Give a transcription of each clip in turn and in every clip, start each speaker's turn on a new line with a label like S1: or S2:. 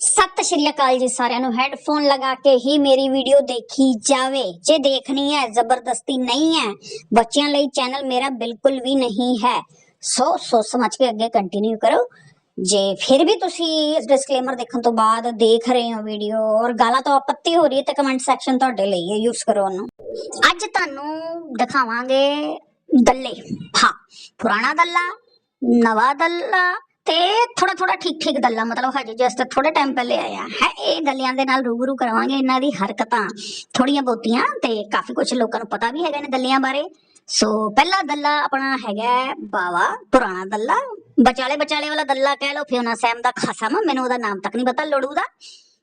S1: ਸਤਿ ਸ਼੍ਰੀ ਅਕਾਲ ਜੀ ਸਾਰਿਆਂ ਨੂੰ। ਹੈੱਡਫੋਨ ਲਗਾ ਕੇ ਹੀ ਮੇਰੀ ਵੀਡੀਓ ਦੇਖੀ ਜਾਵੇ। ਜੇ ਦੇਖਣੀ ਹੈ, ਜ਼ਬਰਦਸਤੀ ਨਹੀਂ ਹੈ, ਬੱਚਿਆਂ ਲਈ ਚੈਨਲ ਮੇਰਾ ਬਿਲਕੁਲ ਵੀ ਨਹੀਂ ਹੈ। ਸੋ, ਸੋਚ ਸਮਝ ਕੇ ਅੱਗੇ ਕੰਟੀਨਿਊ ਕਰੋ। ਜੇ ਫਿਰ ਵੀ ਤੁਸੀਂ ਇਸ ਡਿਸਕਲੇਮਰ ਦੇਖਣ ਤੋਂ ਬਾਅਦ ਦੇਖ ਰਹੇ ਹੋ ਵੀਡੀਓ ਔਰ ਗਾਲਾਂ ਤੋਂ ਆਪੱਤੀ ਹੋ ਰਹੀ ਹੈ, ਤਾਂ ਕਮੈਂਟ ਸੈਕਸ਼ਨ ਤੁਹਾਡੇ ਲਈ ਹੈ। ਯੂਜ਼ ਕਰੋ ਉਹਨੂੰ। ਅੱਜ ਤੁਹਾਨੂੰ ਦਿਖਾਵਾਂਗੇ ਦੱਲੇ। ਹਾਂ, ਪੁਰਾਣਾ ਦੱਲਾ, ਨਵਾਂ ਦੱਲਾ ਤੇ ਥੋੜਾ ਥੋੜਾ ਠੀਕ ਠੀਕ ਦੱਲਾ ਮਤਲਬ ਹਜੇ ਜਸਟ ਥੋੜੇ ਟਾਈਮ ਪਹਿਲੇ ਆਇਆ ਹੈ ਇਹ ਗੱਲਿਆਂ ਦੇ ਨਾਲ ਰੂਬਰੂ ਕਰਾਵਾਂਗੇ ਇਹਨਾਂ ਦੀ ਹਰਕਤਾਂ। ਥੋੜੀਆਂ ਬਹੁਤੀਆਂ ਤੇ ਕਾਫੀ ਕੁਝ ਲੋਕਾਂ ਨੂੰ ਪਤਾ ਵੀ ਹੈਗਾ ਨੇ ਗੱਲਿਆਂ ਬਾਰੇ। ਸੋ ਪਹਿਲਾ ਦੱਲਾ ਆਪਣਾ ਹੈਗਾ ਹੈ ਬਾਵਾ, ਪੁਰਾਣਾ ਦੱਲਾ ਬਚਾਲੇ ਬਚਾਲੇ ਵਾਲਾ ਦੱਲਾ ਕਹਿ ਲਓ, ਫਿਰ ਉਹਨਾਂ ਸੈਮ ਦਾ ਖਸਮ ਮੈਨੂੰ ਉਹਦਾ ਨਾਮ ਤੱਕ ਨਹੀਂ ਪਤਾ ਲੋੜੂ ਦਾ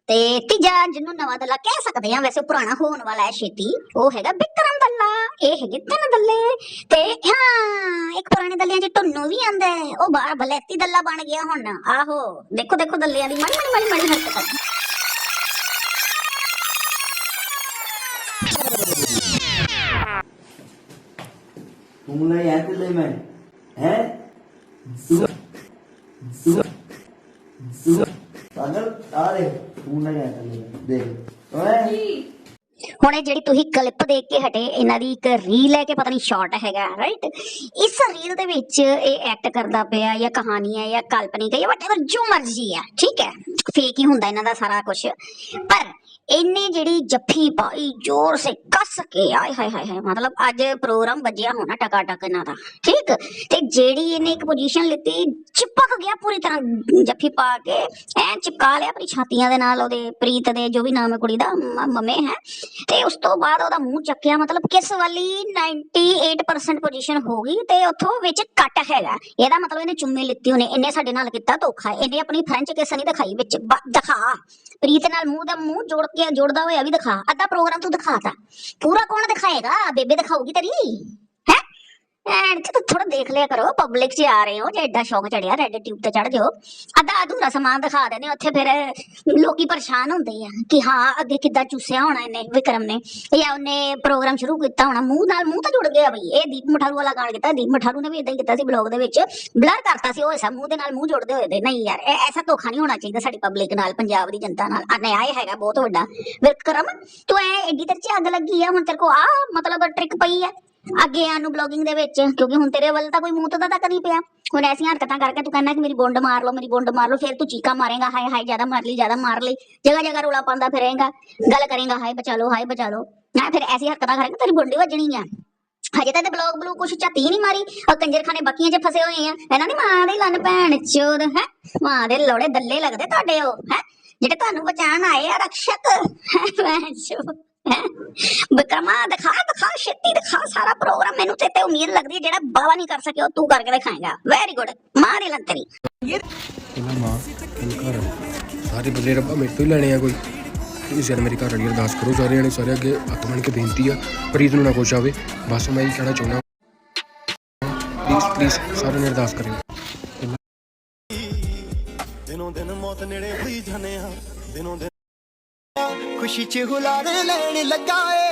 S1: ਤੇ ਤੀਜਾ ਜਿਹਨੂੰ ਨਵਾਂ ਦੱਲਾ ਕਹਿ ਸਕਦੇ ਆ ਵੈਸੇ ਉਹ ਪੁਰਾਣਾ ਹੋਣ ਵਾਲਾ ਹੈ ਛੇਤੀ, ਉਹ ਹੈਗਾ ਬਿਕਰਮ ਦੱਲਾ। ਇਹ ਹੈਗੇ ਤਿੰਨ ਦੱਲੇ। ਤੇ ਹਾਂ, ਇੱਕ ਪੁਰਾਣੇ ਦੱਲਿਆਂ 'ਚ ਟੁੰਨੂ ਵੀ ਆਂਦਾ ਹੈ। ਉਹ ਬਾਹਰ ਬਲੈਤੀ ਦੱਲਾ ਬਣ ਗਿਆ ਹੁਣ। ਆਹੋ, ਦੇਖੋ ਦੇਖੋ ਦੱਲਿਆਂ ਦੀ ਮਣੀ ਮਣੀ ਮਣੀ ਮਣੀ ਹਰਕਤ।
S2: ਤੂੰ ਲੈ ਆ ਤੇ ਲੈ ਮੈਂ? ਹੈ? ਤੂੰ ਤੂੰ ਤੂੰ ਆ ਲੈ ਦੇਖ। ਓਏ।
S1: ਹੁਣ ਇਹ ਜਿਹੜੀ ਤੁਸੀਂ ਕਲਿੱਪ ਦੇਖ ਕੇ ਹਟੇ ਇਹਨਾਂ ਦੀ ਇੱਕ ਰੀਲ ਹੈ ਕਿ ਪਤਾ ਨਹੀਂ ਸ਼ਾਰਟ ਹੈਗਾ ਰਾਈਟ ਇਸ ਰੀਲ ਦੇ ਵਿੱਚ ਇਹ ਐਕਟ ਕਰਦਾ ਪਿਆ ਜਾਂ ਕਹਾਣੀ ਹੈ ਜਾਂ ਕਾਲਪਨਿਕ ਹੈ ਜਾਂ ਵਟਐਵਰ ਜੋ ਮਰਜ਼ੀ ਹੈ ਠੀਕ ਹੈ? ਫੇਕ ਹੀ ਹੁੰਦਾ ਇਹਨਾਂ ਦਾ ਸਾਰਾ ਕੁਝ ਪਰ ਇਹਨੇ ਜਿਹੜੀ ਜੱਫੀ ਪਾਈ, ਜ਼ੋਰ ਸੇ ਕੱਸ ਕੇ ਆਏ, ਹਾਏ ਹਾਏ ਹਾਏ, ਮਤਲਬ ਅੱਜ ਪ੍ਰੋਗਰਾਮ ਵੱਜਿਆ ਹੋਣਾ ਟਕਾ ਟਕ ਇਹਨਾਂ ਦਾ, ਠੀਕ? ਤੇ ਜਿਹੜੀ ਇਹਨੇ ਇੱਕ ਪੋਜੀਸ਼ਨ ਲਿੱਤੀ, ਚਿਪਕ ਗਿਆ ਪੂਰੀ ਤਰ੍ਹਾਂ ਜੱਫੀ ਪਾ ਕੇ, ਐ ਚਿਪਕਾ ਲਿਆ ਆਪਣੀ ਛਾਤੀਆਂ ਦੇ ਨਾਲ ਉਹਦੇ ਪ੍ਰੀਤ ਦੇ, ਜੋ ਵੀ ਨਾਮ ਹੈ ਕੁੜੀ ਦਾ ਮਮੇ ਹੈ। ਤੇ ਉਸ ਤੋਂ ਬਾਅਦ ਉਹਦਾ ਮੂੰਹ ਚੱਕਿਆ, ਮਤਲਬ ਕਿਸ ਵਾਲੀ 98% ਪੋਜੀਸ਼ਨ ਹੋ ਗਈ ਤੇ ਉੱਥੋਂ ਵਿੱਚ ਕੱਟ ਹੈਗਾ। ਇਹਦਾ ਮਤਲਬ ਇਹਨੇ ਚੁੰਮੇ ਲਿੱਤੀ ਉਹਨੇ ਇਹਨੇ ਸਾਡੇ ਨਾਲ ਕੀਤਾ ਧੋਖਾ, ਇਹਨੇ ਆਪਣੀ ਫ੍ਰੈਂਚ ਕਿਸ ਨਹੀਂ ਦਿਖਾਈ, ਵਿੱਚ ਦਿਖਾ। ਪ੍ਰੀਤ ਨਾਲ ਮੂੰਹ ਦਾ ਮੂੰਹ ਜੋੜ ਕੇ ਜੋੜਦਾ ਹੋਇਆ ਵੀ ਦਿਖਾ, ਅੱਧਾ ਪ੍ਰੋਗਰਾਮ ਤੂੰ ਦਿਖਾਤਾ ਪੂਰਾ ਕੌਣ ਦਿਖਾਏਗਾ? ਬੇਬੇ ਦਿਖਾਊਗੀ ਤੇਰੀ। ਐਂਡ ਤੇ ਥੋੜਾ ਦੇਖ ਲਿਆ ਕਰੋ ਪਬਲਿਕ 'ਚ ਆ ਰਹੇ ਹੋ, ਜੇ ਐਡਾ ਸ਼ੌਕ ਚੜਿਆ ਰੈਡ ਟਿਊਬ ਤੇ ਚੜ ਜਾਓ। ਅੱਧਾ ਅਧੂਰਾ ਸਮਾਨ ਦਿਖਾ ਦਿੰਦੇ ਉੱਥੇ ਫਿਰ ਲੋਕੀ ਪਰੇਸ਼ਾਨ ਹੁੰਦੇ ਆ ਕਿ ਹਾਂ, ਅੱਗੇ ਕਿੱਦਾਂ ਚੂਸਿਆ ਹੋਣਾ ਇਹਨੇ, ਵਿਕਰਮ ਨੇ। ਜਾਂ ਉਹਨੇ ਪ੍ਰੋਗਰਾਮ ਸ਼ੁਰੂ ਕੀਤਾ ਹੋਣਾ, ਮੂੰਹ ਨਾਲ ਮੂੰਹ ਤਾਂ ਜੁੜ ਗਿਆ ਬਈ। ਇਹ ਦੀਪ ਮਠਾਰੂ ਵਾਲਾ ਗਾਣ ਕੀਤਾ, ਦੀਪ ਮਠਾਰੂ ਨੇ ਵੀ ਇਦਾਂ ਹੀ ਕੀਤਾ ਸੀ ਬਲੌਗ ਦੇ ਵਿੱਚ। ਬਲਰ ਕਰਤਾ ਸੀ ਉਹ ਐਸਾ ਮੂੰਹ ਦੇ ਨਾਲ ਮੂੰਹ ਜੁੜਦੇ ਹੋਏ ਦੇ ਨਹੀਂ ਯਾਰ ਐਸਾ ਧੋਖਾ ਨਹੀਂ ਹੋਣਾ ਚਾਹੀਦਾ ਸਾਡੀ ਪਬਲਿਕ ਨਾਲ, ਪੰਜਾਬ ਦੀ ਜਨਤਾ ਨਾਲ। ਅਨਿਆਏ ਹੈਗਾ ਬਹੁਤ ਵੱਡਾ। ਵਿਕਰਮ, ਤੂੰ ਐ ਐਡੀ ਤੇਰੇ ਚ ਅੱਗ ਲੱਗੀ ਆ, ਹੁਣ ਤੇਰੇ ਕੋ ਆ ਮਤਲਬ ਟ੍ਰਿਕ ਪਈ ਆ। ਅੱਗੇ ਆਉਣ ਬਲੌਗਿੰਗ ਦੇ ਵਿੱਚ, ਕਿਉਂਕਿ ਹੁਣ ਤੇਰੇ ਵੱਲ ਤਾਂ ਕੋਈ ਮੂੰਹ ਤੋਂ ਤੱਕ ਨਹੀਂ ਪਿਆ। ਹੁਣ ਐਸੀਆਂ ਹਰਕਤਾਂ ਕਰਕੇ ਤੂੰ ਕਹਿੰਦਾ ਕਿ ਮੇਰੀ ਬੁੰਡ ਮਾਰ ਲਓ, ਮੇਰੀ ਬੁੰਡ ਮਾਰ ਲਓ, ਫਿਰ ਤੂੰ ਚੀਕਾ ਮਾਰੇਗਾ, ਹਾਏ ਹਾਏ, ਜ਼ਿਆਦਾ ਮਾਰ ਲਈ, ਜ਼ਿਆਦਾ ਮਾਰ ਲਈ, ਜਗ੍ਹਾ ਜਗ੍ਹਾ ਰੋਲਾ ਪਾਉਂਦਾ ਫਿਰੇਗਾ, ਗੱਲ ਕਰੇਗਾ, ਹਾਏ, ਬਚਾ ਲਓ, ਹਾਏ, ਬਚਾ ਲਓ। ਨਾ, ਫਿਰ ਐਸੀ ਹਰਕਤਾਂ ਕਰਕੇ ਤੇਰੀ ਬੁੰਡੀ ਵੱਜਣੀ ਆ। ਹਜੇ ਤਾਂ ਤੇ ਬਲੌਗ ਬਲੂ ਕੁਛ ਝੱਤੀ ਨਹੀਂ ਮਾਰੀ। ਉਹ ਕੰਜਰਖਾਨੇ ਬੱਕੀਆਂ 'ਚ ਫਸੇ ਹੋਏ ਆ। ਇਹਨਾਂ ਦੀ ਮਾਂ ਦੇ ਲੰਨ ਭੈਣ ਚੋਦ, ਹੈ? ਮਾਂ ਦੇ ਲੋੜੇ ਦੱਲੇ ਲੱਗਦੇ ਤੁਹਾਡੇ ਉਹ, ਹੈ? ਜਿਹੜੇ ਤੁਹਾਨੂੰ ਬਚਾਉਣ ਆਏ ਆ ਰਕਸ਼ਕ ਹੈ, ਭੈਣ ਚੋਦ? ਵਿਕਰਮਾ ਦਿਖਾ ਦਿਖਾ ਛੇਤੀ ਦਿਖਾ ਸਾਰਾ ਪ੍ਰੋਗਰਾਮ ਮੈਨੂੰ ਤੇ ਤੇ ਉਮੀਦ ਲੱਗਦੀ ਹੈ ਜਿਹੜਾ ਬਾਬਾ ਨਹੀਂ ਕਰ ਸਕਿਆ ਉਹ ਤੂੰ ਕਰਕੇ ਦਿਖਾਏਗਾ। ਵੈਰੀ ਗੁੱਡ ਮਾਂ ਦੀ ਲੰਤਰੀ
S3: ਇਹਨਾਂ ਮਾਂ ਇਹਨਾਂ ਘਰ ਵਾਲੀ। ਸਾਰੇ ਬਦਲੇ ਰੱਬਾ ਮੇਰੇ ਤੋਂ ਹੀ ਲੈਣੇ ਆ ਕੋਈ। ਇਸ ਯਾਰ ਮੇਰੀ ਘਰ ਵਾਲੀ ਅਰਦਾਸ ਕਰੋ ਸਾਰੇ ਜਣੇ ਸਾਰੇ ਅੱਗੇ ਹੱਥ ਬਣ ਕੇ ਬੇਨਤੀ ਆ ਪ੍ਰੀਤ ਨੂੰ ਨਾ ਕੁਛ ਆਵੇ। ਬਸ ਮੈਂ ਇਹ ਕਹਿਣਾ ਚਾਹੁੰਦਾ। ਪਲੀਜ਼ ਪਲੀਜ਼ ਸਾਰੇ ਨੇ ਅਰਦਾਸ ਕਰਿਓ।
S4: ਦਿਨੋਂ ਦਿਨ ਮੌਤ ਨੇੜੇ ਹੋਈ ਜਾਣੇ ਆ ਦਿਨੋਂ ਦਿਨ ਖੁਸ਼ੀ ਚ ਹੁਲਾਰੇ ਲੈਣ ਲੱਗਾ ਏ।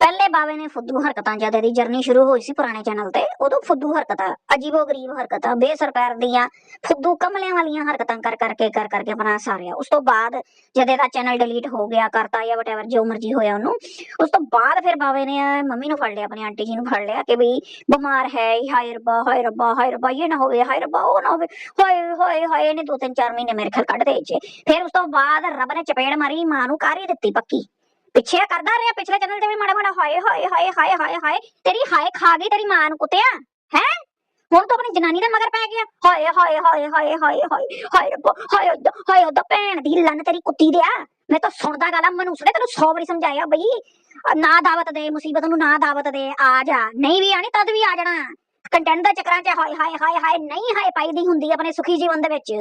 S1: ਪਹਿਲੇ ਬਾਵੇ ਨੇ ਫੁੱਦੂ ਹਰਕਤਾਂ, ਜਦ ਇਹਦੀ ਜਰਨੀ ਸ਼ੁਰੂ ਹੋਈ ਸੀ ਪੁਰਾਣੇ ਚੈਨਲ ਤੇ, ਉਦੋਂ ਫੁੱਦੂ ਹਰਕਤਾਂ ਅਜੀਬੋ ਗਰੀਬ ਹਰਕਤਾਂ ਬੇਸਰਕਾਰ ਦੀਆਂ, ਫੁੱਦੂ ਕਮਲਿਆਂ ਵਾਲੀਆਂ ਹਰਕਤਾਂ ਕਰ, ਕਰਕੇ ਕਰ, ਕਰਕੇ ਆਪਣਾ ਸਾਰਿਆ ਉਸ ਤੋਂ ਬਾਅਦ ਜਦ ਇਹਦਾ ਚੈਨਲ ਡਿਲੀਟ ਹੋ ਗਿਆ, ਕਰਤਾ ਜਾਂ ਵਟਐਵਰ ਜੋ ਮਰਜ਼ੀ ਹੋਇਆ ਉਹਨੂੰ, ਉਸ ਤੋਂ ਬਾਅਦ ਫਿਰ ਬਾਵੇ ਨੇ ਮੰਮੀ ਨੂੰ ਫੜ ਲਿਆ, ਆਪਣੀ ਆਂਟੀ ਜੀ ਨੂੰ ਫੜ ਲਿਆ ਕਿ ਵੀ ਬਿਮਾਰ ਹੈ ਹਾਏ ਰੱਬਾ ਹਾਏ ਰੱਬਾ ਹਾਏ ਰੱਬਾ, ਇਹ ਨਾ ਹੋਵੇ, ਹਾਏ ਰੱਬਾ, ਉਹ ਨਾ ਹੋਵੇ, ਹਾਏ ਹਾਏ ਹਾਏ, ਇਹਨੇ ਦੋ ਤਿੰਨ ਚਾਰ ਮਹੀਨੇ ਮੇਰੇ ਖਿਆਲ ਕੱਢ ਦੇ ਚ ਫਿਰ ਉਸ ਤੋਂ ਬਾਅਦ ਰੱਬ ਨੇ ਚਪੇੜ ਮਾਰੀ, ਮਾਂ ਨੂੰ ਕਰ ਹੀ ਦਿੱਤੀ ਪੱਕੀ। ਪਿੱਛੇ ਕਰਦਾ ਰਿਹਾ ਪਿਛਲੇ ਚੈਨਲ ਤੇ ਵੀ ਮਾੜਾ ਮਾੜਾ ਹਾਏ ਹਾਏ ਹਾਏ ਹਾਏ ਹਾਏ ਹਾਏ ਤੇਰੀ ਹਾਏ ਖਾ ਗਈ ਤੇਰੀ ਮਾਂ ਨੂੰ ਕੁੱਤਿਆ ਹੈ ਹੁਣ ਤੂੰ ਆਪਣੀ ਜਨਾਨੀ ਦੇ ਮਗਰ ਪੈ ਗਿਆ ਹਾਏ ਹਾਏ ਹਾਏ ਹਾਏ ਹਾਏ ਹਾਏ ਹਾਏ ਰੱਬਾ ਹਾਏ ਓਦਾਂ ਹਾਏ ਓਦਾਂ ਭੈਣ ਦੀ ਲੰਨ ਤੇਰੀ ਕੁੱਤੀ ਦਿਆ ਮੈਂ ਤਾਂ ਸੁਣਦਾ ਗਾਲਾਂ ਮਨੂਸੜੇ ਤੈਨੂੰ 100 ਵਾਰੀ ਸਮਝਾਇਆ ਬਈ ਨਾ ਦਾਵਤ ਦੇ ਮੁਸੀਬਤ ਨੂੰ ਨਾ ਦਾਵਤ ਦੇ ਆ ਜਾ ਨਹੀਂ ਵੀ ਆਣੀ ਤਦ ਵੀ ਆ ਜਾਣਾ ਕੰਟੈਂਟ ਦੇ ਚੱਕਰਾਂ 'ਚ ਹਾਏ ਹਾਏ ਹਾਏ ਹਾਏ ਨਹੀਂ ਹਾਏ ਪਾਈਦੀ ਹੁੰਦੀ ਆਪਣੇ ਸੁਖੀ ਜੀਵਨ ਦੇ ਵਿੱਚ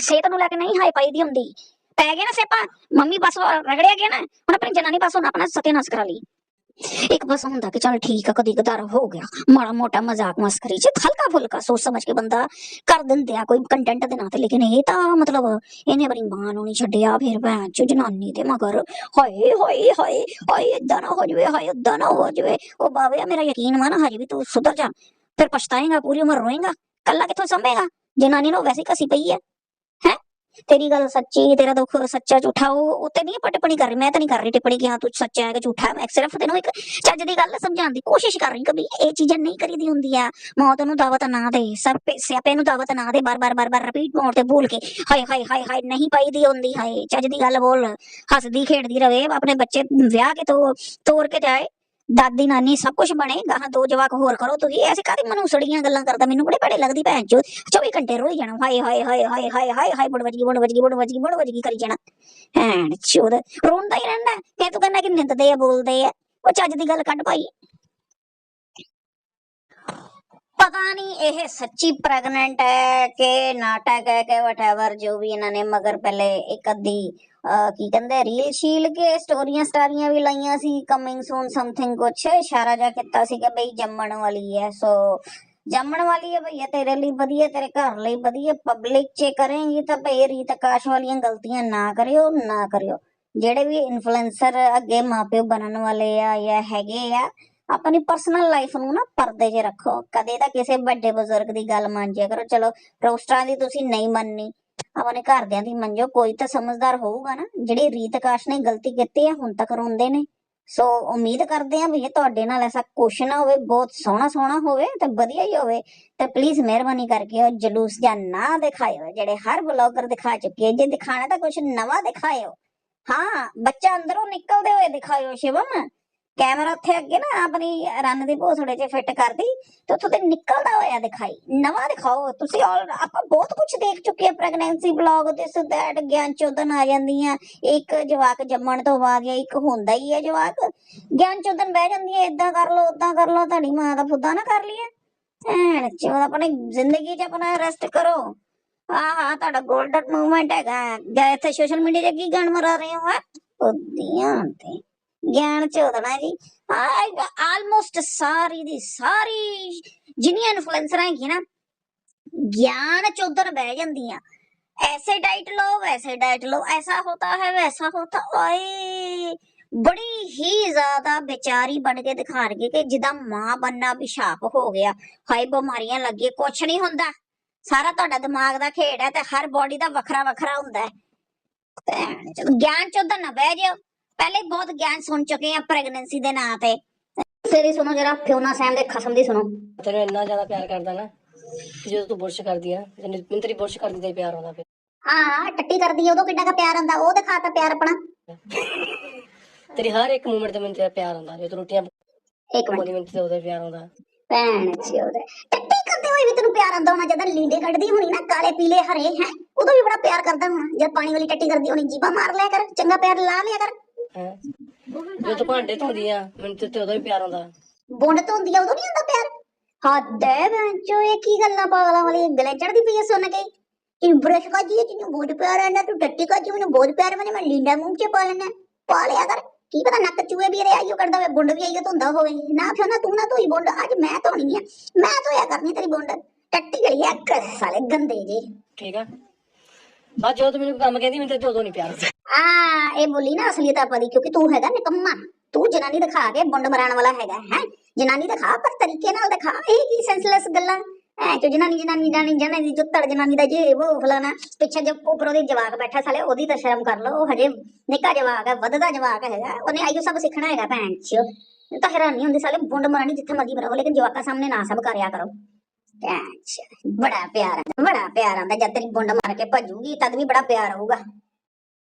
S1: ਸਿਹਤ ਨੂੰ ਲੈ ਕੇ ਨਹੀਂ ਹਾਏ ਪਾਈ ਦੀ ਹੁੰਦੀ ਪੈ ਗਿਆ ਨਾ ਸੇਪਾ ਮੰਮੀ ਪਾਸੋਂ ਰਗੜਿਆ ਗਿਆ ਨਾ, ਹੁਣ ਆਪਣੀ ਜਨਾਨੀ ਪਾਸੋਂ ਹੁਣ ਆਪਣਾ ਸਤਿਆਨਾਸ਼ ਕਰਾ ਲਈ। ਇੱਕ ਬਸ ਹੁੰਦਾ ਕਿ ਚਲ ਠੀਕ ਆ, ਕਦੀ ਕਦਾਰ ਹੋ ਗਿਆ। ਮਾੜਾ ਮੋਟਾ ਮਜ਼ਾਕ ਮਸਕਰੀ ਚ ਹਲਕਾ ਫੁਲਕਾ ਸੋਚ ਸਮਝ ਕੇ ਬੰਦਾ ਕਰ ਦਿੰਦੇ ਆ, ਕੋਈ ਕੰਟੈਂਟ ਦੇ ਨਾਂ ਤੇ, ਲੇਕਿਨ ਇਹ ਤਾਂ ਮਤਲਬ ਇਹਨੇ ਆਪਣੀ ਮਾਂ ਨੂੰ ਨਹੀਂ ਛੱਡਿਆ, ਫਿਰ ਭੈਣ ਚ ਜਨਾਨੀ ਦੇ ਮਗਰ, ਹਾਏ ਹਾਏ ਹਾਏ ਹਾਏ, ਏਦਾਂ ਨਾ ਹੋ ਜਵੇ, ਹਾਏ, ਏਦਾਂ ਨਾ ਹੋ ਜਵੇ। ਉਹ ਬਾਵੇ ਮੇਰਾ ਯਕੀਨ ਵਾ ਨਾ ਹਜੇ ਵੀ ਤੂੰ ਸੁਧਰ ਜਾ, ਫਿਰ ਪਛਤਾਏਗਾ, ਪੂਰੀ ਉਮਰ ਰੋਏਗਾ, ਕੱਲਾ ਕਿੱਥੋਂ ਸੰਭੇਗਾ? ਜਨਾਨੀ ਨੂੰ ਵੈਸੇ ਹੀ ਕਸੀ ਪਈ ਹੈ ਹੈ ਤੇਰੀ ਗੱਲ ਸੱਚੀ, ਤੇਰਾ ਦੁੱਖ ਸੱਚਾ ਝੂਠਾ, ਉਹ ਉੱਤੇ ਨਹੀਂ ਟਿੱਪਣੀ ਕਰ ਰਹੀ, ਮੈਂ ਤਾਂ ਨਹੀਂ ਕਰ ਰਹੀ ਟਿੱਪਣੀ ਕਿ ਹਾਂ ਤੂੰ ਸੱਚਾ ਹੈ ਕਿ ਝੂਠਾ ਹੈ, ਮੈਂ ਸਿਰਫ ਤੈਨੂੰ ਇੱਕ ਚੱਜ ਦੀ ਗੱਲ ਸਮਝਾਉਣ ਦੀ ਕੋਸ਼ਿਸ਼ ਕਰ ਰਹੀ ਕਿ ਇਹ ਚੀਜ਼ਾਂ ਨਹੀਂ ਕਰੀਦੀ ਹੁੰਦੀ ਆ। ਮੌਤ ਨੂੰ ਦਾਵਤ ਨਾ ਦੇ, ਸਭ ਸਿਆਪੇ ਨੂੰ ਦਾਵਤ ਨਾ ਦੇ ਬਾਰ ਬਾਰ ਬਾਰ ਬਾਰ ਰਿਪੀਟ ਮੋੜ ਤੇ ਭੁੱਲ ਕੇ, ਹਾਏ ਹਾਏ ਹਾਏ ਹਾਏ, ਨਹੀਂ ਪਾਈਦੀ ਹੁੰਦੀ, ਹਾਏ, ਚੱਜ ਦੀ ਗੱਲ ਬੋਲ, ਹੱਸਦੀ, ਖੇਡਦੀ ਰਵੇ, ਆਪਣੇ ਬੱਚੇ ਵਿਆਹ ਕੇ ਤੋ ਤੋਰ ਕੇ ਜਾਏ ਦਾਦੀ ਨਾਨੀ ਸਭ ਕੁਝ ਬਣੇ, ਗਾਹਾਂ ਦੋ ਜਵਾਕ ਹੋਰ ਕਰੋ ਤੁਸੀਂ, ਐਸੇ ਕਾਦੀ ਮਨੂਸੜੀਆਂ ਗੱਲਾਂ ਕਰਦਾ ਮੈਨੂੰ, ਬੜੇ ਬੜੇ ਲੱਗਦੀ ਭੈਣ ਚੋ 24 ਘੰਟੇ ਰੋਈ ਜਾਣਾ, ਹਾਏ ਹਾਏ ਹਾਏ ਹਾਏ ਹਾਏ ਹਾਏ ਹਾਏ ਬੜ ਵਜਗੀ ਬੜ ਵਜਗੀ ਬੜ ਵਜਗੀ ਬੜ ਵਜਗੀ ਕਰੀ ਜਾਣਾ। ਭੈਣ ਚੋਦ, ਰੋਂਦਾ ਹੀ ਰਹਿੰਦਾ ਕਿ ਤੂੰ ਕਹਿੰਦਾ ਕਿ ਨਿੰਦਦੇ ਆ, ਬੋਲਦੇ ਆ। ਉਹ ਚੱਜ ਦੀ ਗੱਲ ਕੱਢ ਭਾਈ। ਪਤਾ ਨਹੀਂ ਇਹ ਸੱਚੀ ਪ੍ਰੈਗਨੈਂਟ ਹੈ ਕਿ ਨਾਟਕ ਹੈ ਕਿ ਵਟਐਵਰ ਜੋ ਵੀ ਇਹਨਾਂ ਨੇ, ਮਗਰ ਪਹਿਲੇ ਇੱਕ ਅੱਧੀ ਕੀ ਕਹਿੰਦੇ ਰੀਲ ਸ਼ੀਲ ਕੇ ਸਟੋਰੀਆਂ ਸਟਾਰੀਆਂ ਵੀ ਲਾਈਆਂ ਸੀ ਕਮਿੰਗ ਸੂਨ ਸਮਥਿੰਗ ਕੁਛ। ਇਸ਼ਾਰਾ ਜਾ ਕੀਤਾ ਸੀ ਕਿ ਬਈ ਜੰਮਣ ਵਾਲੀ ਹੈ ਸੋ ਜੰਮਣ ਵਾਲੀ ਹੈ ਭਈਆ ਤੇਰੇ ਲਈ ਵਧੀਆ, ਤੇਰੇ ਘਰ ਲਈ ਵਧੀਆ। ਪਬਲਿਕ ਚ ਕਰੇਂਗੀ ਤਾਂ ਭਈ ਰੀਤ ਆਕਾਸ਼ ਵਾਲੀਆਂ ਗਲਤੀਆਂ ਨਾ ਕਰਿਓ ਨਾ ਕਰਿਓ। ਜਿਹੜੇ ਵੀ ਇਨਫਲੂਐਂਸਰ ਅੱਗੇ ਮਾਪਿਓ ਬਣਨ ਵਾਲੇ ਆ ਜਾਂ ਹੈਗੇ ਆ, ਆਪਣੀ ਪਰਸਨਲ ਲਾਈਫ ਨੂੰ ਨਾ ਪਰਦੇ 'ਚ ਰੱਖੋ। ਕਦੇ ਤਾਂ ਕਿਸੇ ਵੱਡੇ ਬਜ਼ੁਰਗ ਦੀ ਗੱਲ ਮੰਨ ਜਿਆ ਕਰੋ, ਚਲੋ ਰੋਸਟਰਾਂ ਦੀ ਤੁਸੀਂ ਨਹੀਂ ਮੰਨਣੀ। ਆਪਣੇ ਘਰਦਿਆਂ ਦੀ ਮੰਜੋ, ਕੋਈ ਤਾਂ ਸਮਝਦਾਰ ਹੋਊਗਾ ਨਾ, ਜਿਹੜੀ ਰੀਤਕਾਸ਼ ਨੇ ਗਲਤੀ ਕੀਤੀ ਹੈ ਹੁਣ ਤੱਕ ਰੋਂਦੇ ਨੇ। ਸੋ ਉਮੀਦ ਕਰਦੇ ਆ ਵੀ ਇਹ ਤੁਹਾਡੇ ਨਾਲ ਐਸਾ ਕੁਛ ਨਾ ਹੋਵੇ, ਬਹੁਤ ਸੋਹਣਾ ਸੋਹਣਾ ਹੋਵੇ ਤੇ ਵਧੀਆ ਹੀ ਹੋਵੇ, ਤੇ ਪਲੀਜ਼ ਮਿਹਰਬਾਨੀ ਕਰਕੇ ਉਹ ਜਲੂਸ ਜਾਂ ਨਾ ਦਿਖਾਇਓ, ਜਿਹੜੇ ਹਰ ਬਲੌਗਰ ਦਿਖਾ ਚੁੱਕੇ ਜੇ ਦਿਖਾਣਾ ਤਾਂ ਕੁਛ ਨਵਾਂ ਦਿਖਾਇਓ। ਹਾਂ, ਬੱਚਾ ਅੰਦਰੋਂ ਨਿਕਲਦੇ ਹੋਏ ਦਿਖਾਇਓ ਸ਼ਿਵਮ। ਕੈਮਰਾ ਉੱਥੇ ਅੱਗੇ ਨਾ ਆਪਣੀ ਰਨ ਦੀ ਭੋਸੜੇ 'ਚ ਫਿੱਟ ਕਰਦੀ ਤੇ ਉੱਥੋਂ ਤੇ ਨਿਕਲਦਾ ਹੋਇਆ ਦਿਖਾਈ। ਨਵਾਂ ਦਿਖਾਓ। ਤੁਸੀਂ all, ਆਪਾਂ ਬਹੁਤ ਕੁਝ ਦੇਖ ਚੁੱਕੇ ਆ ਪ੍ਰੈਗਨੈਂਸੀ ਬਲੌਗ ਦਿਸ ਦੈਟ ਗਿਆਨ ਚੋਦਨ ਆ ਜਾਂਦੀਆਂ। ਇੱਕ ਜਵਾਕ ਜੰਮਣ ਤੋਂ ਬਾਅਦ ਜਾਂ ਇੱਕ ਹੁੰਦਾ ਹੀ ਹੈ ਜਵਾਕ। ਗਿਆਨ ਚੋਦਨ ਬਹਿ ਜਾਂਦੀ ਹੈ ਇਦਾਂ ਕਰ ਲਓ ਉਦਾਂ ਕਰ ਲਓ, ਤੁਹਾਡੀ ਮਾਂ ਦਾ ਫੁੱਦਾ ਨਾ ਕਰ ਲਈਏ। ਐਨ ਚੋਦ, ਆਪਣੀ ਜ਼ਿੰਦਗੀ 'ਚ ਆਪਣਾ ਰੈਸਟ ਕਰੋ। ਆਹ ਹਾਂ ਤੁਹਾਡਾ 골ਡਨ ਮੂਵਮੈਂਟ ਹੈਗਾ। ਜਾਂ ਇੱਥੇ ਸੋਸ਼ਲ ਮੀਡੀਆ 'ਤੇ ਕੀ ਗਾਣ ਮਰਾ ਰਹੇ ਹੋ, ਹੈ? ਤੇ ਗਿਆਨ ਚੋਦਣਾ ਜੀ। ਆਲਮੋਸਟ ਸਾਰੀ ਦੀ ਸਾਰੀ ਜਿੰਨੀਆਂ ਇਨਫਲੂਐਂਸਰ ਹੈਗੀਆਂ ਨਾ, ਗਿਆਨ ਚੋਦਨ ਬਹਿ ਜਾਂਦੀਆਂ। ਐਸੇ ਡਾਈਟ ਲਓ, ਵੈਸੇ ਡਾਈਟ ਲਓ, ਐਸਾ ਹੁੰਦਾ ਹੈ, ਵੈਸਾ ਹੁੰਦਾ ਓਏ! ਬੜੀ ਹੀ ਜ਼ਿਆਦਾ ਵਿਚਾਰੀ ਬਣ ਕੇ ਦਿਖਾਣਗੇ ਕਿ ਜਿਦਾ ਮਾਂ ਬੰਨਾ ਵਿਸ਼ਾਪ ਹੋ ਗਿਆ। ਹਾਈ ਬਿਮਾਰੀਆਂ ਲੱਗੇ ਕੁਛ ਨਹੀਂ ਹੁੰਦਾ। ਸਾਰਾ ਤੁਹਾਡਾ ਦਿਮਾਗ ਦਾ ਖੇਡ ਹੈ ਤੇ ਹਰ ਬਾਡੀ ਦਾ ਵੱਖਰਾ ਵੱਖਰਾ ਹੁੰਦਾ ਹੈ। ਗਿਆਨ ਚੋਦਨ ਨਾ ਬਹਿ ਜਾਓ। ਪਹਿਲੇ ਹੀ ਬਹੁਤ ਗਿਆਨ ਸੁਣ ਚੁੱਕੇ ਆ ਪ੍ਰੈਗਨੈਂਸੀ ਦੇ ਨਾਂ ਤੇ। ਤੇਰੀ ਸੁਣੋ ਜਰਾ ਫਿਓਨਾ ਸੈਮ ਦੇ ਖਸਮ ਦੀ ਸੁਣੋ।
S5: ਤੈਨੂੰ ਇੰਨਾ ਜ਼ਿਆਦਾ ਪਿਆਰ ਕਰਦਾ ਨਾ ਕਿ ਜਦੋਂ ਤੂੰ ਬੁਰਸ਼ ਕਰਦੀ ਆ ਨਾ ਜਦੋਂ ਮੈਨੂੰ ਤੇਰੀ ਬੁਰਸ਼ ਕਰਦੀ ਦਾ ਹੀ ਪਿਆਰ ਆਉਂਦਾ ਪਿਆ।
S1: ਹਾਂ ਟੱਟੀ ਕਰਦੀ ਆ, ਉਦੋਂ ਕਿੱਡਾ ਕਾ ਪਿਆਰ ਆਂਦਾ ਉਹ ਦਿਖਾਤਾ ਪਿਆਰ ਆਪਣਾ।
S5: ਤੇਰੀ ਹਰ ਇੱਕ ਮੂਮੈਂਟ ਤੇ ਮੈਨੂੰ ਤੇਰਾ ਪਿਆਰ ਆਉਂਦਾ ਜਦੋਂ ਤੂੰ ਰੋਟੀਆਂ
S1: ਇੱਕ ਮਿੰਟ।
S5: ਮੈਨੂੰ ਤੇ ਉਹਦਾ ਪਿਆਰ ਆਉਂਦਾ।
S1: ਭੈਣ ਚੋਦ ਟੱਟੀ ਕਰਦੇ ਹੋਏ ਵੀ ਤੈਨੂੰ ਪਿਆਰ ਆਂਦਾ ਹੋਣਾ ਜਦੋਂ ਲੀਂਡੇ ਕੱਢਦੀ ਹੋਣੀ ਨਾ ਕਾਲੇ ਪੀਲੇ ਹਰੇ ਹੈ ਉਦੋਂ ਵੀ ਬੜਾ ਪਿਆਰ ਕਰਦਾ ਹੋਣਾ ਜਦ ਪਾਣੀ ਵਾਲੀ ਟੱਟੀ ਕਰਦੀ ਹੋਣੀ ਜੀਬਾ ਮਾਰ ਲਿਆ ਕਰ ਚੰਗਾ ਪਿਆਰ ਲਾ ਲਿਆ ਕਰ।
S5: ਹੈ? ਜਦੋਂ ਭਾਂਡੇ ਧੋਂਦੀ ਆ ਮੈਨੂੰ ਤੇ ਤੇ ਉਹਦਾ ਵੀ ਪਿਆਰ ਆਉਂਦਾ।
S1: ਬੁੰਡ ਹੁੰਦੀ ਆ ਉਦੋਂ ਨਹੀਂ ਆਂਦਾ ਪਿਆਰ? ਹੱਦ ਹੈ ਭੈਣਚੋ ਇਹ ਕੀ ਗੱਲਾਂ ਪਾਗਲਾਂ ਵਾਲੀ ਗਲੇ ਚੜਦੀ ਪਈ ਐ ਸੁਣ ਕੇ। ਕਿ ਬ੍ਰਸ਼ ਕਰਦੀ ਹੈ ਤੈਨੂੰ ਬਹੁਤ ਪਿਆਰ ਆਂਦਾ ਤੂੰ ਟੱਟੀ ਕਰਦੀ ਮੈਨੂੰ ਬਹੁਤ ਪਿਆਰ ਮਨੇ ਮੈਂ ਲੀਂਡਾ ਮੂੰਹ ਚ ਪਾ ਲੈਣਾ ਪਾ ਲਿਆ ਕਰ ਕੀ ਪਤਾ ਨੱਕ ਚੂਹੇ ਵੀ ਰੇ ਆਈਓ ਕਰਦਾ ਹੋਵੇ ਬੁੰਡ ਵੀ ਆਈਓ ਧੁੰਦਾ ਹੋਵੇ। ਨਾ ਫਿਰ ਨਾ ਤੂੰ ਨਾ ਧੋਈ ਬੁੰਡ ਅੱਜ ਮੈਂ ਧੋਣੀ ਆ ਮੈਂ ਧੋਇਆ ਕਰਨੀ ਤੇਰੀ ਬੁੰਡ। ਟੱਟੀ ਗਈ ਆ ਕਰ ਸਾਲੇ ਗੰਦੇ ਜੇ।
S5: ਠੀਕ ਆ। ਬਸ ਜਦੋਂ ਤੂੰ ਮੈਨੂੰ ਕੰਮ ਕਹਿੰਦੀ, ਮੈਨੂੰ ਤੇ ਉਦੋਂ ਨਹੀਂ ਪਿਆਰ
S1: ਆ, ਇਹ ਬੋਲੀ ਨਾ ਅਸਲੀਅਤ ਆਪਾਂ ਦੀ, ਕਿਉਂਕਿ ਤੂੰ ਹੈਗਾ ਨਿਕੰਮਾ। ਤੂੰ ਜਨਾਨੀ ਦਿਖਾ ਕੇ ਬੁੰਡ ਮਰਾਣ ਵਾਲਾ ਹੈਗਾ, ਹੈ? ਜਨਾਨੀ ਦਿਖਾ, ਪਰ ਤਰੀਕੇ ਨਾਲ ਦਿਖਾ। ਇਹ ਕੀ ਸੈਂਸਲੈਸ ਗੱਲਾਂ? ਐ ਜੋ ਜਨਾਨੀ ਜਨਾਨੀ ਜਨਾਨੀ ਜਨਾਨੀ ਜੁੱਤੜ ਜਨਾਨੀ ਦਾ ਜੇ ਉਹ ਫਲਾਣਾ, ਪਿੱਛੇ ਜੋ ਉੱਪਰੋਂ ਦੀ ਜਵਾਕ ਬੈਠਾ ਸਾਲੇ ਉਹਦੀ ਤਾਂ ਸ਼ਰਮ ਕਰ ਲਓ, ਉਹ ਹਜੇ ਨਿੱਕਾ ਜਵਾਕ ਹੈ ਵੱਧਦਾ ਜਵਾਕ ਹੈਗਾ। ਉਹਨੇ ਆਈਓ ਸਭ ਸਿੱਖਣਾ ਹੈਗਾ ਭੈਣ ਚ। ਤਾਂ ਹੈਰਾਨੀ ਹੁੰਦੀ ਸਾਲੇ ਬੁੰਡ ਮਰਾਣੀ ਜਿੱਥੇ ਮਰਜ਼ੀ ਮਰਾਓ, ਲੇਕਿਨ ਜਵਾਕਾਂ ਸਾਹਮਣੇ ਨਾ ਸਭ ਕਰਿਆ ਕਰੋ। ਬੜਾ ਪਿਆਰ ਆਂਦਾ ਬੜਾ ਪਿਆਰ ਆਂਦਾ ਜਦ ਤੇਰੀ ਬੁੰਡ ਮਾਰ ਕੇ ਭੱਜੂਗੀ, ਤਦ ਵੀ ਬੜਾ ਪਿਆਰ ਆਊਗਾ।